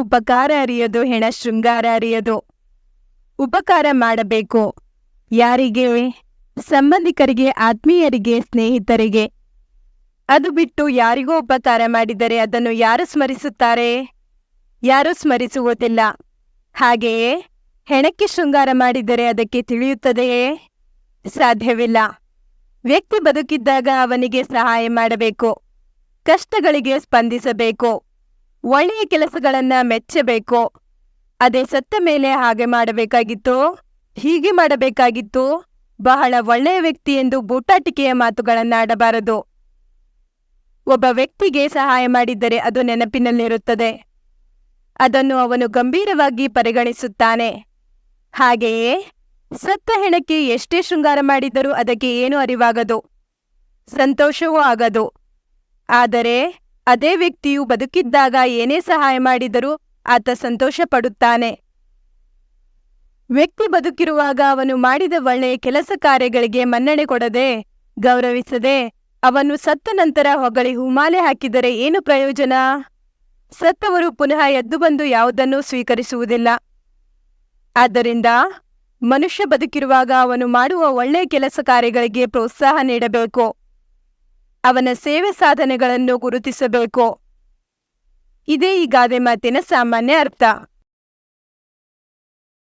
ಉಪಕಾರ ಅರಿಯೋದು, ಹೆಣ ಶೃಂಗಾರ ಅರಿಯೋದು. ಉಪಕಾರ ಮಾಡಬೇಕು. ಯಾರಿಗೆ? ಸಂಬಂಧಿಕರಿಗೆ, ಆತ್ಮೀಯರಿಗೆ, ಸ್ನೇಹಿತರಿಗೆ. ಅದು ಬಿಟ್ಟು ಯಾರಿಗೋ ಉಪಕಾರ ಮಾಡಿದರೆ ಅದನ್ನು ಯಾರು ಸ್ಮರಿಸುತ್ತಾರೆ? ಯಾರೂ ಸ್ಮರಿಸುವುದಿಲ್ಲ. ಹಾಗೆಯೇ, ಹೆಣಕ್ಕೆ ಶೃಂಗಾರ ಮಾಡಿದರೆ ಅದಕ್ಕೆ ತಿಳಿಯುತ್ತದೆಯೇ? ಸಾಧ್ಯವಿಲ್ಲ. ವ್ಯಕ್ತಿ ಬದುಕಿದ್ದಾಗ ಅವನಿಗೆ ಸಹಾಯ ಮಾಡಬೇಕು. ಕಷ್ಟಗಳಿಗೆ ಸ್ಪಂದಿಸಬೇಕು. ಒಳ್ಳೆಯ ಕೆಲಸಗಳನ್ನ ಮೆಚ್ಚಬೇಕು. ಅದೇ ಸತ್ತ ಮೇಲೆ ಹಾಗೆ ಮಾಡಬೇಕಾಗಿತ್ತು, ಹೀಗೆ ಮಾಡಬೇಕಾಗಿತ್ತು, ಬಹಳ ಒಳ್ಳೆಯ ವ್ಯಕ್ತಿ ಎಂದು ಬೂಟಾಟಿಕೆಯ ಮಾತುಗಳನ್ನಾಡಬಾರದು. ಒಬ್ಬ ವ್ಯಕ್ತಿಗೆ ಸಹಾಯ ಮಾಡಿದ್ದರೆ ಅದು ನೆನಪಿನಲ್ಲಿರುತ್ತದೆ. ಅದನ್ನು ಅವನು ಗಂಭೀರವಾಗಿ ಪರಿಗಣಿಸುತ್ತಾನೆ. ಹಾಗೆಯೇ, ಸತ್ತ ಹೆಣಕ್ಕೆ ಎಷ್ಟೇ ಶೃಂಗಾರ ಮಾಡಿದರೂ ಅದಕ್ಕೆ ಏನೂ ಅರಿವಾಗದು. ಸಂತೋಷವೂ ಆಗದು. ಆದರೆ ಅದೇ ವ್ಯಕ್ತಿಯು ಬದುಕಿದ್ದಾಗ ಏನೇ ಸಹಾಯ ಮಾಡಿದರೂ ಆತ ಸಂತೋಷ ಪಡುತ್ತಾನೆ ವ್ಯಕ್ತಿ ಬದುಕಿರುವಾಗ ಅವನು ಮಾಡಿದ ಒಳ್ಳೆಯ ಕೆಲಸ ಕಾರ್ಯಗಳಿಗೆ ಮನ್ನಣೆ ಕೊಡದೆ, ಗೌರವಿಸದೆ, ಅವನು ಸತ್ತ ನಂತರ ಹೊಗಳಿ ಹುಮಾಲೆ ಹಾಕಿದರೆ ಏನು ಪ್ರಯೋಜನ? ಸತ್ತವರು ಪುನಃ ಎದ್ದು ಬಂದು ಯಾವುದನ್ನೂ ಸ್ವೀಕರಿಸುವುದಿಲ್ಲ. ಆದ್ದರಿಂದ ಮನುಷ್ಯ ಬದುಕಿರುವಾಗ ಅವನು ಮಾಡುವ ಒಳ್ಳೆಯ ಕೆಲಸ ಕಾರ್ಯಗಳಿಗೆ ಪ್ರೋತ್ಸಾಹ ನೀಡಬೇಕು. ಅವನ ಸೇವೆ ಸಾಧನೆಗಳನ್ನು ಗುರುತಿಸಬೇಕು. ಇದೇ ಈ ಗಾದೆ ಮಾತಿನ ಸಾಮಾನ್ಯ ಅರ್ಥ.